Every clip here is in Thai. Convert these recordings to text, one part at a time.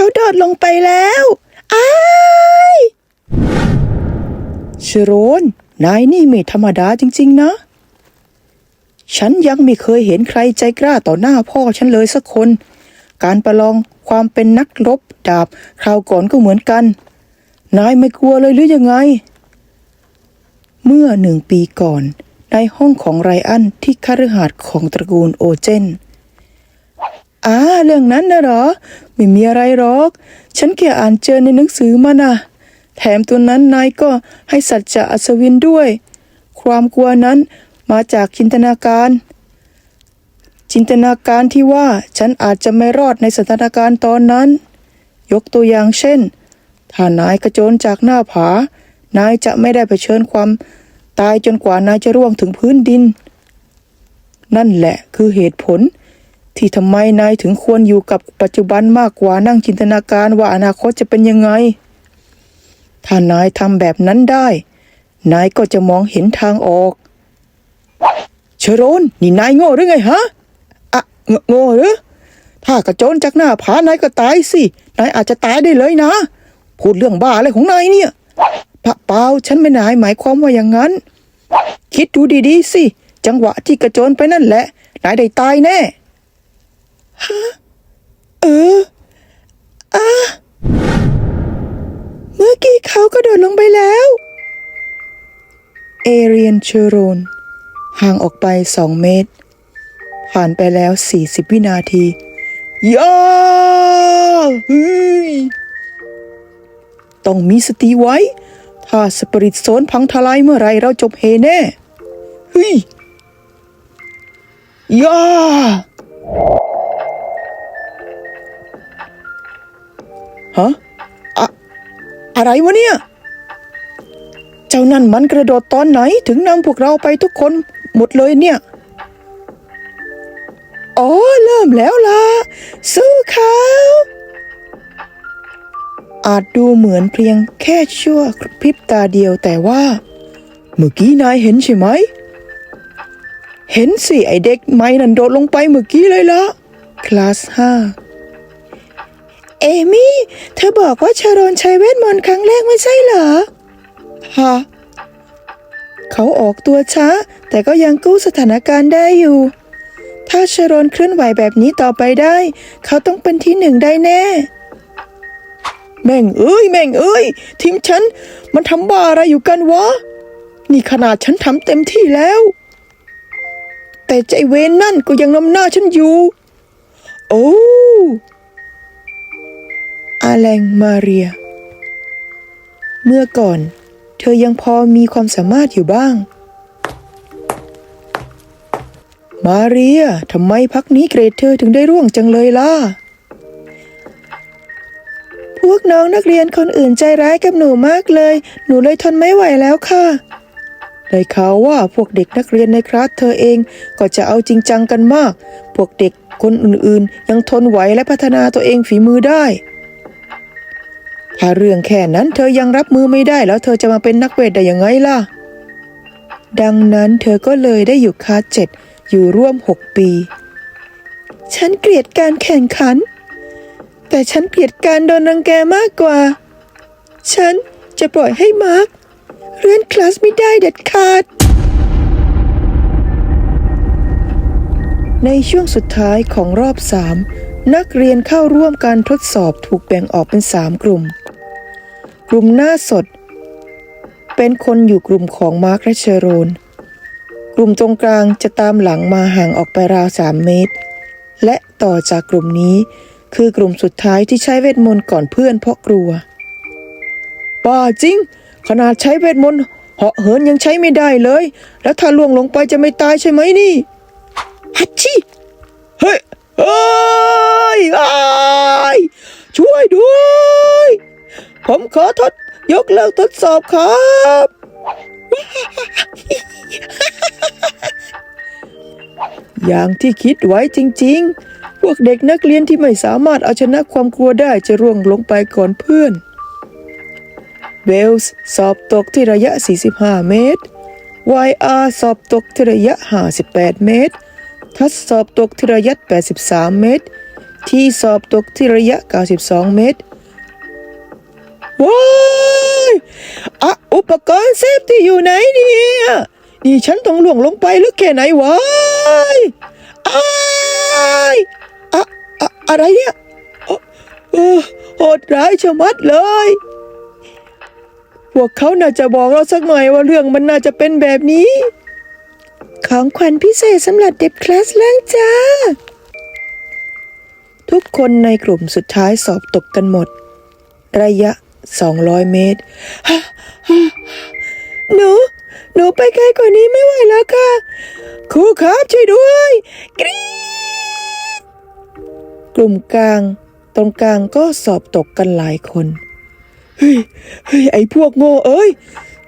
เขาโดดลงไปแล้วอ้ายชโรนนายนี่ไม่ธรรมดาจริง ๆ นะ ฉันยังไม่เคยเห็นใครใจกล้าต่อหน้าพ่อฉันเลยสักคน การประลองความเป็นนักรบดาบคราวก่อนก็เหมือนกัน นายไม่กลัวเลยหรือยังไง เมื่อหนึ่งปีก่อน ในห้องของไรอันที่คฤหาสน์ของตระกูลโอเจน อ่าเรื่องนั้นนะหรอ ไม่มีอะไรหรอก ฉันแค่อ่านเจอในหนังสือมานะแถมตัวนั้นนายก็ให้สัจจะอัศวินด้วย ความกลัวนั้นมาจากจินตนาการ จินตนาการที่ว่าฉันอาจจะไม่รอดในสถานการณ์ตอนนั้น ยกตัวอย่างเช่น ถ้านายกระโจนจากหน้าผา นายจะไม่ได้เผชิญความ ตายจนกว่านายจะร่วงถึงพื้นดิน นั่นแหละคือเหตุผล ที่ทำไมนายถึงควรอยู่กับปัจจุบันมากกว่านั่งจินตนาการว่าอนาคตจะเป็นยังไง ถ้านายทำแบบนั้นได้ นายก็จะมองเห็นทางออก เชโรนนี่นายโง่หรือไงฮะอะโง่หรือถ้ากระโจนจากหน้าผานายก็ตายสิ นายอาจจะตายได้เลยนะ พูดเรื่องบ้าอะไรของนายเนี่ยปะเปล่าฉันไม่นายหมายความว่าอย่างนั้น คิดดูดีๆสิ จังหวะที่กระโจนไปนั่นแหละ นายได้ตายแน่ ฮะเอออะเมื่อกี้เขาก็โดดลงไปแล้ว เอเรียนเชโรน ห่างออกไปสองเมตร ผ่านไปแล้วสี่สิบวินาทียาเฮ้ยต้องมีสติไว้ ถ้าสปริตโซนพังทลายเมื่อไรเราจบเฮแน่เฮ้ยยา ฮะอะอะไรวะเนี่ย เจ้านั่นมันกระโดดตอนไหนถึงนำพวกเราไปทุกคนหมดเลยเนี่ย อ๋อ เริ่มแล้วล่ะ สู้เขาอาจดูเหมือนเพียงแค่ชั่วพริบตาเดียวแต่ว่า เมื่อกี้นายเห็นใช่ไหม เห็นสิไอเด็กไม้นั่นโดดลงไปเมื่อกี้เลยละคลาสห้า เอมี่ เธอบอกว่าชารอนใช้เวทมนต์ครั้งแรกไม่ใช่เหรอ ฮะ เขาออกตัวช้า แต่ก็ยังกู้สถานการณ์ได้อยู่ ถ้าชารอนเคลื่อนไหวแบบนี้ต่อไปได้ เขาต้องเป็นที่หนึ่งได้แน่ แม่งเอ้ย แม่งเอ้ย ทีมฉัน มันทำบ้าอะไรอยู่กันวะ นี่ขนาดฉันทำเต็มที่แล้ว แต่ใจเวนนั่นก็ยังนำหน้าฉันอยู่ โอ้ อาแรงมาเรีย เมื่อก่อน เธอยังพอมีความสามารถอยู่บ้าง มาเรียทำไมพักนี้เกรดเธอถึงได้ร่วงจังเลยล่ะ พวกน้องนักเรียนคนอื่นใจร้ายกับหนูมากเลย หนูเลยทนไม่ไหวแล้วค่ะได้ข่าวว่าพวกเด็กนักเรียนในคลาสเธอเองก็จะเอาจริงจังกันมาก พวกเด็กคนอื่นๆ ยังทนไหวและพัฒนาตัวเองฝีมือได้ ถ้าเรื่องแค่นั้นเธอยังรับมือไม่ได้แล้วเธอจะมาเป็นนักเวทได้ยังไงล่ะ ดังนั้นเธอก็เลยได้อยู่คาเจ็ดอยู่ร่วมหกปี ฉันเกลียดการแข่งขัน แต่ฉันเกลียดการโดนรังแกมากกว่า ฉันจะปล่อยให้มาร์คเลื่อนคลาสไม่ได้เด็ดขาด ในช่วงสุดท้ายของรอบสามนักเรียนเข้าร่วมการทดสอบถูกแบ่งออกเป็นสามกลุ่ม กลุ่มหน้าสด เป็นคนอยู่กลุ่มของมาร์คและเชโรน กลุ่มตรงกลางจะตามหลังมาห่างออกไปราวสามเมตร และต่อจากกลุ่มนี้คือกลุ่มสุดท้ายที่ใช้เวทมนต์ก่อนเพื่อนเพราะกลัวบ้าจริง ขนาดใช้เวทมนต์เหาะเหินยังใช้ไม่ได้เลย แล้วถ้าล่วงลงไปจะไม่ตายใช่ไหมนี่ฮัชชิเฮ้ยเอ้ยช่วยด้วย ผมขอทดยกเลิกทดสอบครับ อย่างที่คิดไว้จริง ๆ พวกเด็กนักเรียนที่ไม่สามารถเอาชนะความกลัวได้จะร่วงลงไปก่อนเพื่อนเวลส์สอบตกที่ระยะ 45 เมตร YR สอบตกที่ระยะ 58 เมตร ทัสสอบตกที่ระยะ 83 เมตร ที่สอบตกที่ระยะ 92 เมตร ว้ายอะอุปกรณ์เซฟที่อยู่ไหนเนี่ยนี่ฉันต้องล่วงลงไปหรือแค่ไหนวะอ้ายอะอะอะไรเนี่ยโหดร้ายชะมัดเลย พวกเขาน่าจะบอกเราสักหน่อยว่าเรื่องมันน่าจะเป็นแบบนี้ ของขวัญพิเศษสำหรับเด็กคลาสล่างจ้า ทุกคนในกลุ่มสุดท้ายสอบตกกันหมด ระยะ 200เมตร หนู หนูไปไกลกว่านี้ไม่ไหวแล้วค่ะครูครับช่วยด้วยกรี๊ดกลุ่มกลาง ตรงกลางก็สอบตกกันหลายคน เฮ้ย เฮ้ย ไอ้พวกโง่เอ้ย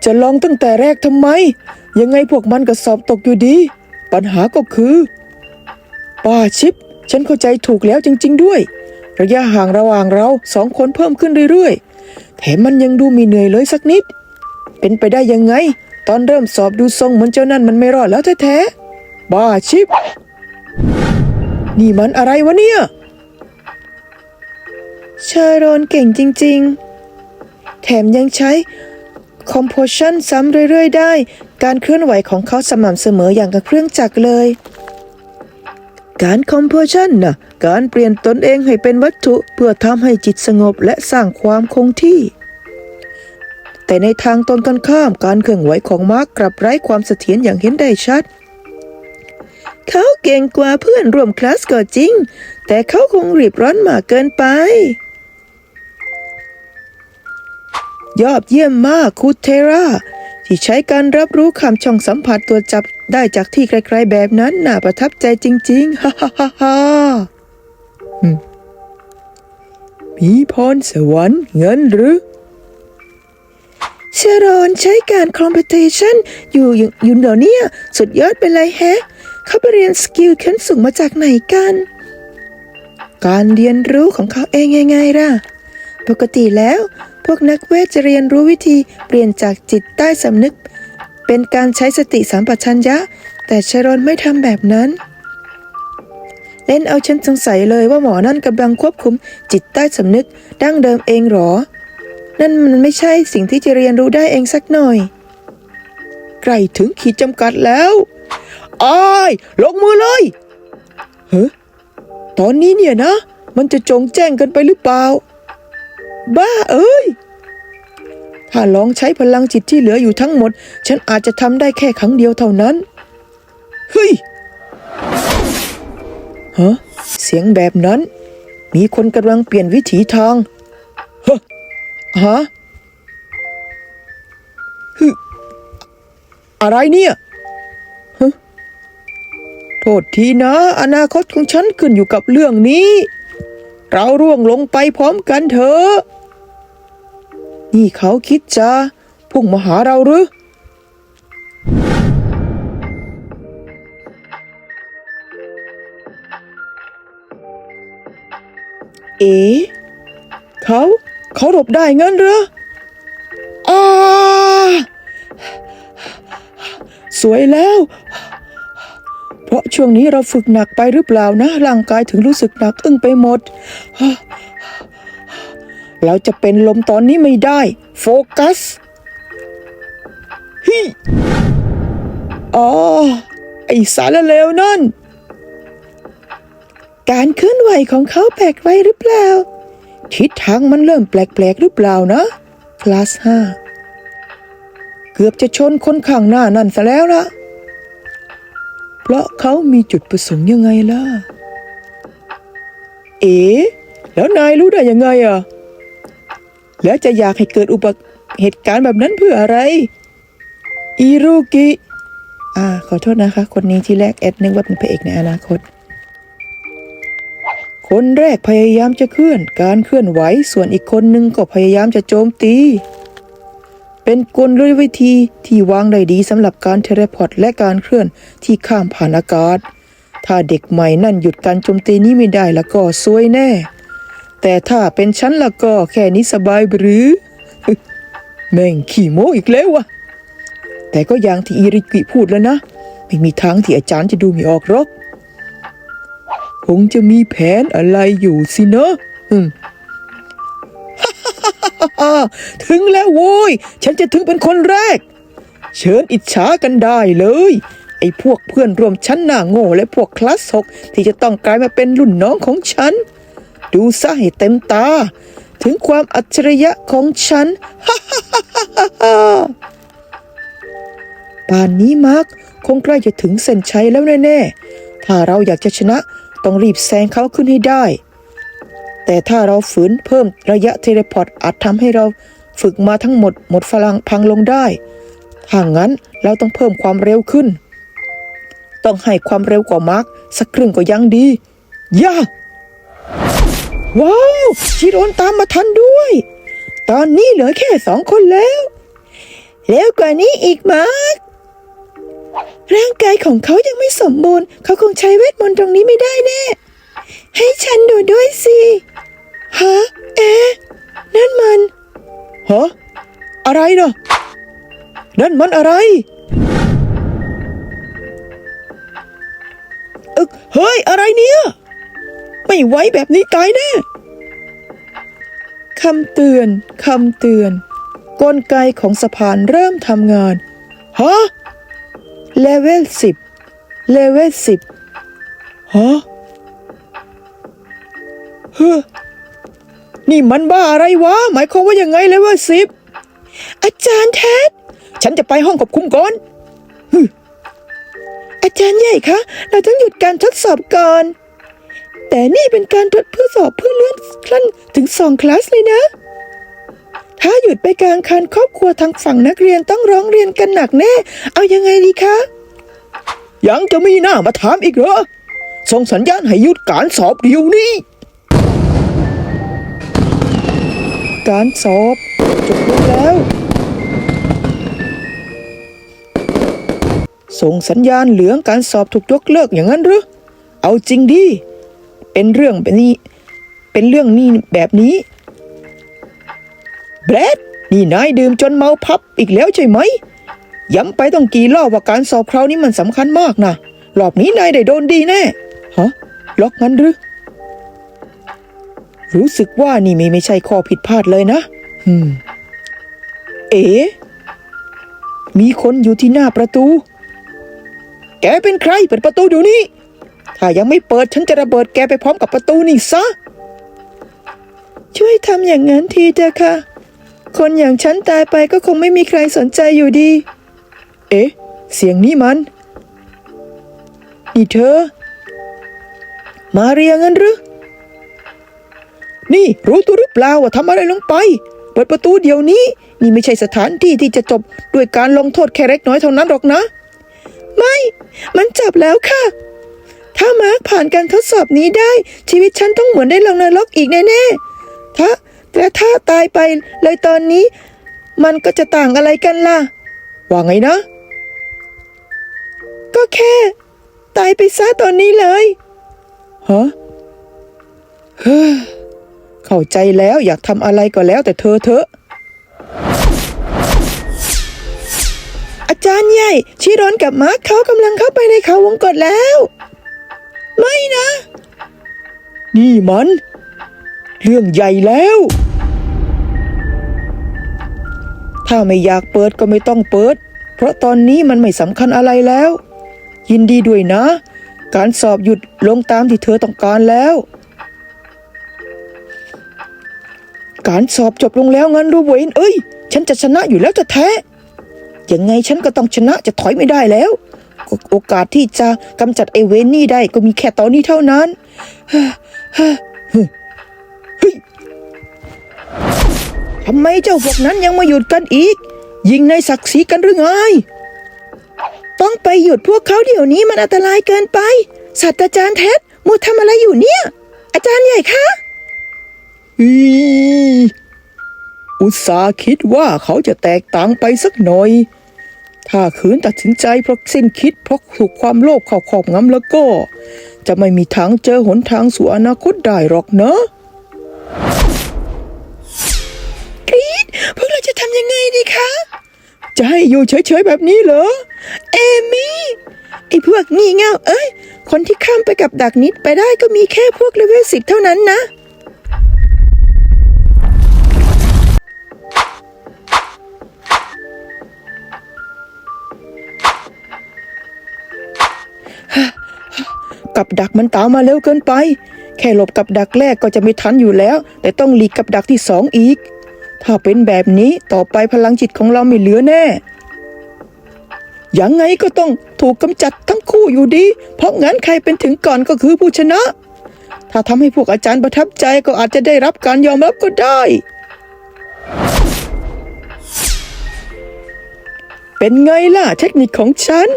จะลองตั้งแต่แรกทำไม ยังไงพวกมันก็สอบตกอยู่ดี ปัญหาก็คือ ป้าชิป ฉันเข้าใจถูกแล้วจริง ๆ ด้วย ระยะห่างระหว่างเราสองคนเพิ่มขึ้นเรื่อยๆ แถมมันยังดูมีเหนื่อยเลยสักนิด เป็นไปได้ยังไง ตอนเริ่มสอบดูทรงเหมือนเจ้านั่นมันไม่รอดแล้วแท้ๆ บ้าชิปนี่มันอะไรวะเนี่ยชาโรนเก่งจริงๆ แถมยังใช้ composition ซ้ำเรื่อยๆ ได้ การเคลื่อนไหวของเขาสม่ำเสมออย่างกับเครื่องจักรเลย การ composition น่ะการเปลี่ยนตนเองให้เป็นวัตถุเพื่อทำให้จิตสงบและสร้างความคงที่ แต่ในทางตรงกันข้ามการเคลื่อนไหวของมาร์กกลับไร้ความเสถียรอย่างเห็นได้ชัด เขาเก่งกว่าเพื่อนร่วมคลาสก็จริง แต่เขาคงรีบร้อนมากเกินไป ยอดเยี่ยมมากคูเทรา ที่ใช้การรับรู้คำช่องสัมผัสตัวจับได้จากที่ไกลๆแบบนั้นน่าประทับใจจริง ๆ ฮ่าฮ่าฮ่าฮ่ามีพรสวรรค์เงินหรือเชรอนใช้การคอมเพตชันอยู่อยู่อยู่เดี๋ยวนี้สุดยอดไปเลยแฮะ เขาไปเรียนสกิลขั้นสูงมาจากไหนกัน การเรียนรู้ของเขาเองยังไงล่ะ ปกติแล้ว พวกนักเวทจะเรียนรู้วิธีเปลี่ยนจากจิตใต้สำนึก เป็นการใช้สติสัมปชัญญะ แต่ชารอนไม่ทำแบบนั้น เล่นเอาฉันสงสัยเลยว่าหมอนั่นกำลังควบคุมจิตใต้สำนึกดั้งเดิมเองหรอ นั่นมันไม่ใช่สิ่งที่จะเรียนรู้ได้เองสักหน่อยใกล้ถึงขีดจำกัดแล้วอ้ายลงมือเลยเฮ้ตอนนี้เนี่ยนะ มันจะจงแจ้งกันไปหรือเปล่า บ้าเอ้ย ถ้าลองใช้พลังจิตที่เหลืออยู่ทั้งหมด ฉันอาจจะทำได้แค่ครั้งเดียวเท่านั้น เฮ้ยฮะเสียงแบบนั้น มีคนกำลังเปลี่ยนวิถีทางฮะฮะฮึอะไรเนี่ยฮะโทษทีนะ อนาคตของฉันขึ้นอยู่กับเรื่องนี้ เราร่วงลงไปพร้อมกันเถอะ นี่เขาคิดจะพุ่งมาหาเราหรือ เอ๋เขาเขาหลบได้งั้นเหรออาสวยแล้ว ราะช่วงนี้เราฝึกหนักไปหรือเปล่านะ ร่างกายถึงรู้สึกหนักอึ้งไปหมด เราจะเป็นลมตอนนี้ไม่ได้ โฟกัสฮิอ๋อ ไอสารเลวนั่น การเคลื่อนไหวของเขาแปลกไปหรือเปล่า ทิศทางมันเริ่มแปลกๆหรือเปล่านะคลาสห้าเกือบจะชนคนข้างหน้านั่นซะแล้วล่ะ เพราะเขามีจุดประสงค์ยังไงล่ะ เอ๋แล้วนายรู้ได้ยังไงอะ แล้วจะอยากให้เกิดอุบัติเหตุการณ์แบบนั้นเพื่ออะไร อิรุกิ อ่า ขอโทษนะคะ คนนี้ที่แรกแอดนึกว่าเป็นพระเอกในอนาคต คนแรกพยายามจะเคลื่อน การเคลื่อนไหว ส่วนอีกคนหนึ่งก็พยายามจะโจมตี เป็นกลวิธีที่วางได้ดีสำหรับการเทเลพอร์ตและการเคลื่อนที่ข้ามผ่านอากาศ ถ้าเด็กใหม่นั่นหยุดการโจมตีนี้ไม่ได้แล้วก็ซวยแน่ แต่ถ้าเป็นฉันล้วก็แค่นี้สบายหรือ แม่งขี่โม้อีกแล้ววะแต่ก็อย่างที่อิริกิพูดแล้วนะ ไม่มีทางที่อาจารย์จะดูไม่ออกหรอกโหงจะมีแผนอะไรอยู่สินะอืม ถึงแล้วโว้ย ฉันจะถึงเป็นคนแรก เชิญอิจฉากันได้เลย ไอ้พวกเพื่อนร่วมชั้นหน้าโง่และพวกคลาสหกที่จะต้องกลายมาเป็นรุ่นน้องของฉัน ดูซะให้เต็มตา ถึงความอัจฉริยะของฉันป่านนี้มาร์คคงใกล้จะถึงเส้นชัยแล้วแน่ๆ ถ้าเราอยากจะชนะต้องรีบแซงเขาขึ้นให้ได้ แต่ถ้าเราฝืนเพิ่มระยะเทเลพอร์ตอาจทำให้เราฝึกมาทั้งหมดหมดพลังพังลงได้ถ้างั้นเราต้องเพิ่มความเร็วขึ้น ต้องให้ความเร็วกว่ามาร์คสักครึ่งก็ยังดี ย่า ว้าว ชิโรนตามมาทันด้วย ตอนนี้เหลือแค่สองคนแล้ว แล้วกว่านี้อีกมาร์คร่างกายของเขายังไม่สมบูรณ์ เขาคงใช้เวทมนต์ตรงนี้ไม่ได้แน่ ให้ฉันดูด้วยสิฮะเอ๊ะนั่นมันฮะอะไรนะนั่นมันอะไรเอ๊ะเฮ้ย อะไรเนี่ย ไม่ไหวแบบนี้ตายแน่คำเตือนคำเตือน กลไกของสะพานเริ่มทำงาน ฮะ เลเวลสิบเลเวลสิบฮะ เฮ้อนี่มันบ้าอะไรวะ หมายความว่ายังไงเลเวลสิบอาจารย์แท็ฉันจะไปห้องควบคุมก่อนอาจารย์ใหญ่คะ เราต้องหยุดการทดสอบก่อน แต่นี่เป็นการทดเพื่อสอบเพื่อเลื่อนขั้นถึงสองคลาสเลยนะ ถ้าหยุดไปกลางคันครอบครัวทางฝั่งนักเรียนต้องร้องเรียนกันหนักแน่ เอายังไงดีคะ ยังจะมีหน้ามาถามอีกเหรอ ส่งสัญญาณให้หยุดการสอบเดี๋ยวนี้ การสอบจบลงแล้ว ส่งสัญญาณเหลืองการสอบถูกยกเลิกอย่างนั้นหรือ เอาจริงดิ เป็นเรื่องแบบนี้ เป็นเรื่องนี้แบบนี้แบรดนี่นายดื่มจนเมาพับอีกแล้วใช่ไหม ย้ำไปต้องกี่รอบว่าการสอบคราวนี้มันสำคัญมากนะรอบนี้นายได้โดนดีแน่ ฮะ ล็อกงั้นหรือ รู้สึกว่านี่ไม่ไม่ใช่ข้อผิดพลาดเลยนะอืม เอ๋มีคนอยู่ที่หน้าประตู แกเป็นใครเปิดประตูเดี๋ยวนี้ ถ้ายังไม่เปิดฉันจะระเบิดแกไปพร้อมกับประตูนี่ซะ ช่วยทำอย่างนั้นทีเถอะค่ะ คนอย่างฉันตายไปก็คงไม่มีใครสนใจอยู่ดี เอ๊ะ เสียงนี้มัน นี่เธอ มาเรียงั้นหรือ นี่รู้ตัวหรือเปล่าว่าทำอะไรลงไป เปิดประตูเดี๋ยวนี้ นี่ไม่ใช่สถานที่ที่จะจบด้วยการลงโทษแค่เล็กน้อยเท่านั้นหรอกนะ ไม่ มันจบแล้วค่ะ ถ้ามาร์คผ่านการทดสอบนี้ได้ ชีวิตฉันต้องเหมือนได้ลงนรกอีกแน่ๆถ้าแต่ถ้าตายไปเลยตอนนี้ มันก็จะต่างอะไรกันล่ะ ว่าไงนะ ก็แค่ ตายไปซะตอนนี้เลยฮะเฮ้อ เข้าใจแล้วอยากทำอะไรก็แล้วแต่เธอเถอะ อาจารย์ใหญ่ ชิรอนกับมาร์คเขากำลังเข้าไปในเขาวงกฏแล้ว ไม่นะ นี่มัน เรื่องใหญ่แล้ว ถ้าไม่อยากเปิดก็ไม่ต้องเปิด เพราะตอนนี้มันไม่สำคัญอะไรแล้ว ยินดีด้วยนะ การสอบหยุดลงตามที่เธอต้องการแล้ว การสอบจบลงแล้วงั้นรูเวนเอ้ย ฉันจะชนะอยู่แล้วจะแท้ยังไงฉันก็ต้องชนะจะถอยไม่ได้แล้ว โอกาสที่จะกำจัดไอเวนนี่ได้ก็มีแค่ตอนนี้เท่านั้นเฮ้ยเฮ้ยทำไมเจ้าพวกนั้นยังมาหยุดกันอีก ยิงในศักดิ์ศรีกันหรือไง ต้องไปหยุดพวกเขาเดี๋ยวนี้มันอันตรายเกินไปศาสตราจารย์เท็ดมูทำอะไรอยู่เนี่ย อาจารย์ใหญ่คะ อุตสาคิดว่าเขาจะแตกต่างไปสักหน่อย ถ้าขืนตัดสินใจเพราะสิ้นคิดเพราะถูกความโลภเข้าครอบงำแล้วก็ จะไม่มีทางเจอหนทางสู่อนาคตได้หรอกเนะกรีดพวกเราจะทำยังไงดีคะ จะให้อยู่เฉยๆแบบนี้เหรอ เอมี่ไอ้พวกงี่เง่าเอ้ย คนที่ข้ามไปกับดักนิดไปได้ก็มีแค่พวกเลเวลสิบเท่านั้นนะ กับดักมันตามมาเร็วเกินไป แค่หลบกับดักแรกก็จะไม่ทันอยู่แล้ว แต่ต้องหลีกกับดักที่สองอีก ถ้าเป็นแบบนี้ต่อไปพลังจิตของเราไม่เหลือแน่ยังไงก็ต้องถูกกำจัดทั้งคู่อยู่ดี เพราะงั้นใครเป็นถึงก่อนก็คือผู้ชนะ ถ้าทำให้พวกอาจารย์ประทับใจก็อาจจะได้รับการยอมรับก็ได้ เป็นไงล่ะเทคนิคของฉัน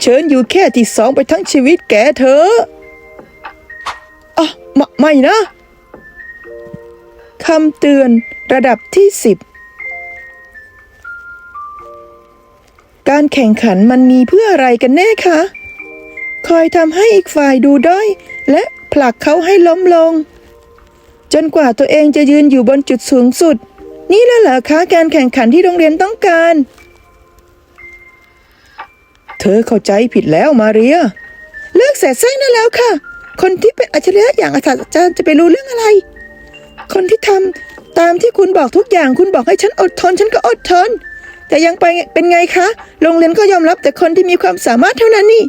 เชิญอยู่แค่ที่สองไปทั้งชีวิตแกเธอะอะไม่ไม่นะคำเตือนระดับที่สิบการแข่งขันมันมีเพื่ออะไรกันแน่คะ คอยทำให้อีกฝ่ายดูด้อย และผลักเขาให้ล้มลง จนกว่าตัวเองจะยืนอยู่บนจุดสูงสุด นี่แหละเหรอคะการแข่งขันที่โรงเรียนต้องการ เธอเข้าใจผิดแล้วมาเรีย เลิกแสแสร้งได้แล้วค่ะ คนที่เป็นอัจฉริยะอย่างอาจารย์จะไปรู้เรื่องอะไร คนที่ทำตามที่คุณบอกทุกอย่างคุณบอกให้ฉันอดทน ฉันก็อดทน แต่ยังไปเป็นไงคะ โรงเรียนก็ยอมรับแต่คนที่มีความสามารถเท่านั้นนี่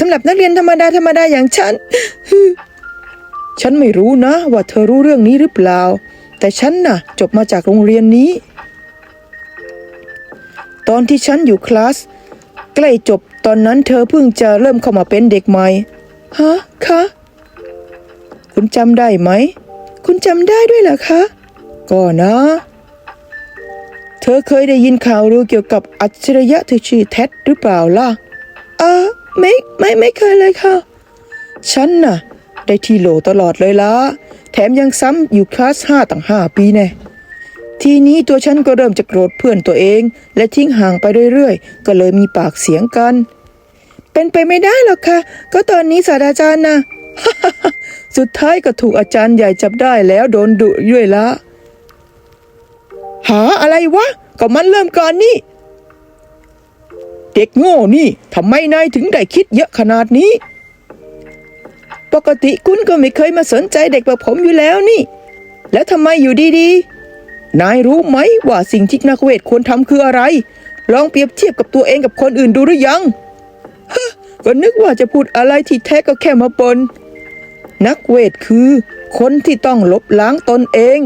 สำหรับนักเรียนธรรมดาธรรมดาอย่างฉัน ฉันไม่รู้นะ ว่าเธอรู้เรื่องนี้หรือเปล่า แต่ฉันน่ะ จบมาจากโรงเรียนนี้ ตอนที่ฉันอยู่คลาส ใกล้จบ ตอนนั้นเธอเพิ่งจะเริ่มเข้ามาเป็นเด็กใหม่ ฮะคะ คุณจำได้ไหม คุณจำได้ด้วยเหรอคะ ก็นะ เธอเคยได้ยินข่าวลือเกี่ยวกับอัจฉริยะที่ชื่อเท็ดหรือเปล่าล่ะอ่าไม่ไม่ไม่เคยเลยค่ะ ฉันน่ะ ได้ที่โหลตลอดเลยละแถมยังซ้ำอยู่คลาสห้าต่างห้าปีแน่ ทีนี้ตัวฉันก็เริ่มจะโกรธเพื่อนตัวเอง และทิ้งห่างไปเรื่อยๆ ก็เลยมีปากเสียงกัน เป็นไปไม่ได้หรอกค่ะ ก็ตอนนี้ศาสตราจารย์นะสุดท้ายก็ถูกอาจารย์ใหญ่จับได้แล้วโดนดุด้วยละ หาอะไรวะ ก็มันเริ่มก่อนนี่ เด็กโง่นี่ทำไมนายถึงได้คิดเยอะขนาดนี้ ปกติคุณก็ไม่เคยมาสนใจเด็กแบบผมอยู่แล้วนี่ แล้วทำไมอยู่ดีๆ นายรู้ไหมว่าสิ่งที่นักเวทควรทำคืออะไร ลองเปรียบเทียบกับตัวเองกับคนอื่นดูหรือยังฮะก็นึกว่าจะพูดอะไรที่แท้ก็แค่มาปน นักเวทคือคนที่ต้องลบล้างตนเอง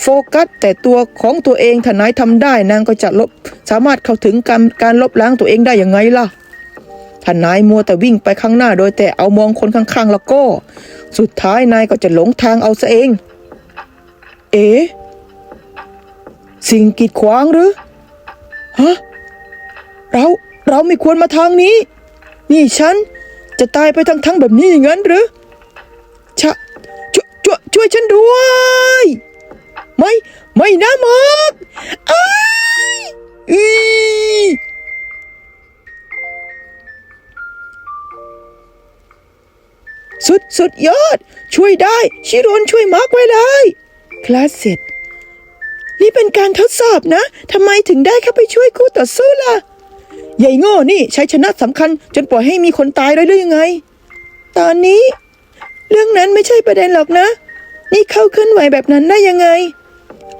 โฟกัสแต่ตัวของตัวเองถ้านายทำได้นางก็จะลบสามารถเข้าถึงการการลบล้างตัวเองได้อยังไงล่ะถ้านายมัวแต่วิ่งไปข้างหน้าโดยแต่เอามองคนข้างๆ แล้วก็ สุดท้ายนายก็จะหลงทางเอาซะเอง เอ๋ สิ่งกีดขวางหรือ ฮะ เรา เราไม่ควรมาทางนี้ นี่ฉันจะตายไปทั้งทั้งๆแบบนี้อย่างนั้นหรือชะช่วยช่วยช่วยฉันด้วย ไม่ ไม่นะมากอ้ายอีสุดสุดยอด ช่วยได้ ชิโรนช่วยมาร์กไว้เลย คลาสเสร็จ เป็นการทดสอบนะทำไมถึงได้เข้าไปช่วยคู่ต่อสู้ล่ะใหญ่โง่นี่ใช้ชนะสำคัญ จนปล่อยให้มีคนตายเลยหรือยังไง ตอนนี้ เรื่องนั้นไม่ใช่ประเด็นหรอกนะ นี่เข้าเคลื่อนไหวแบบนั้นได้ยังไง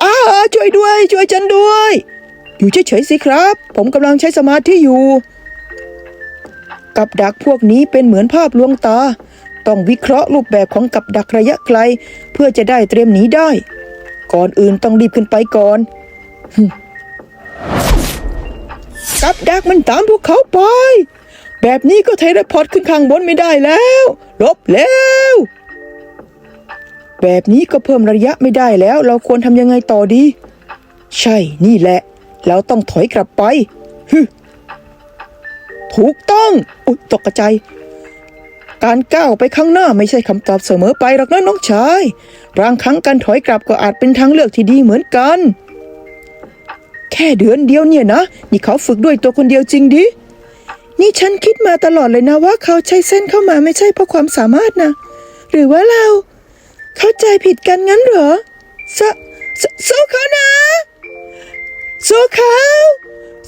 อ้าช่วยด้วย ช่วยฉันด้วย อยู่เฉยๆสิครับ ผมกำลังใช้สมาธิอยู่ กับดักพวกนี้เป็นเหมือนภาพลวงตา ต้องวิเคราะห์รูปแบบของกับดักระยะไกล เพื่อจะได้เตรียมหนีได้ ก่อนอื่นต้องรีบขึ้นไปก่อนกับดักมันตามพวกเขาไป แบบนี้ก็เทเลพอร์ตขึ้นข้างบนไม่ได้แล้วลบแล้วแบบนี้ก็เพิ่มระยะไม่ได้แล้ว เราควรทำยังไงต่อดี ใช่นี่แหละ เราต้องถอยกลับไปฮึถูกต้อง อุ๊ยตกใจ การก้าวไปข้างหน้าไม่ใช่คำตอบเสมอไปหรอกนะน้องชายบางครั้งการถอยกลับก็อาจเป็นทางเลือกที่ดีเหมือนกัน แค่เดือนเดียวเนี่ยนะ นี่เขาฝึกด้วยตัวคนเดียวจริงดิ นี่ฉันคิดมาตลอดเลยนะว่าเขาใช้เส้นเข้ามาไม่ใช่เพราะความสามารถนะ หรือว่าเรา เข้าใจผิดกันงั้นเหรอสสสู้เขานะสู้เขา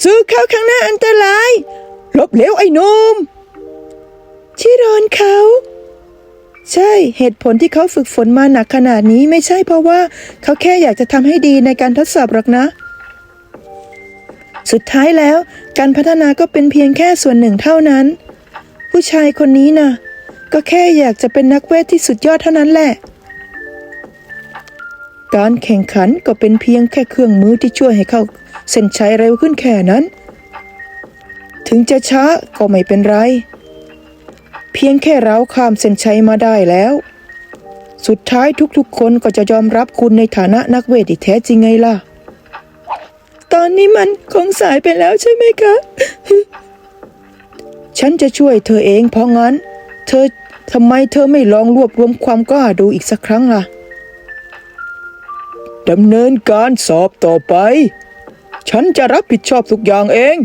สู้เขาข้างหน้าอันตรายลบเร็วไอ้หนุ่ม ชิรอนเขา ใช่เหตุผลที่เขาฝึกฝนมาหนักขนาดนี้ไม่ใช่เพราะว่าเขาแค่อยากจะทำให้ดีในการทดสอบหรอกนะ สุดท้ายแล้ว การพัฒนาก็เป็นเพียงแค่ส่วนหนึ่งเท่านั้น ผู้ชายคนนี้น่ะ ก็แค่อยากจะเป็นนักเวทที่สุดยอดเท่านั้นแหละ การแข่งขันก็เป็นเพียงแค่เครื่องมือที่ช่วยให้เขาเส้นชัยเร็วขึ้นแค่นั้น ถึงจะช้าก็ไม่เป็นไร เพียงแค่เราข้ามเส้นชัยมาได้แล้ว สุดท้ายทุกๆ คนก็จะยอมรับคุณในฐานะนักเวทที่แท้จริงไงล่ะ ตอนนี้มันคงสายไปแล้วใช่ไหมคะ ฉันจะช่วยเธอเองเพราะงั้น เธอทำไมเธอไม่ลองรวบรวมความกล้าดูอีกสักครั้งล่ะดำเนินการสอบต่อไป ฉันจะรับผิดชอบทุกอย่างเอง